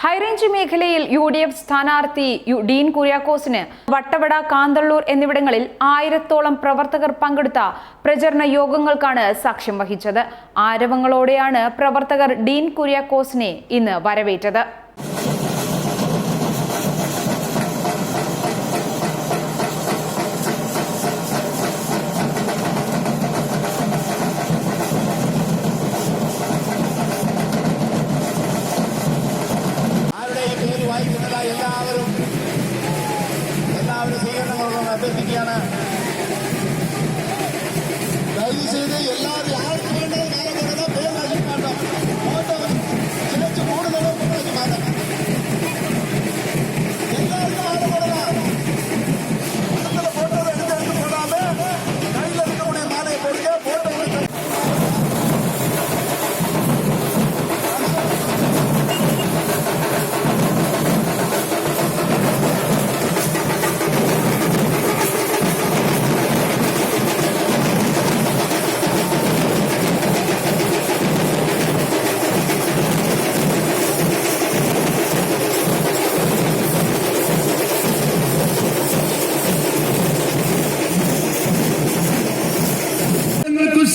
High range മേഖലയിൽ U D F സ്ഥാനാർത്ഥി ഡീൻ കുര്യാക്കോസിന് വട്ടവട കാന്തള്ളൂർ എന്നിവിടങ്ങളിൽ ആയിരത്തോളം പ്രവർത്തകർ പങ്കെടുത്ത പ്രചരണ യോഗങ്ങൾക്കാണ് സാക്ഷ്യം വഹിച്ചത്. ആരവങ്ങളോടെയാണ് പ്രവർത്തകർ ഡീൻ കുര്യാക്കോസിനെ ഇന്ന് വരവേറ്റത്. അഭ്യർത്ഥിക്കുകയാണ്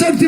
അനുസരിച്ച്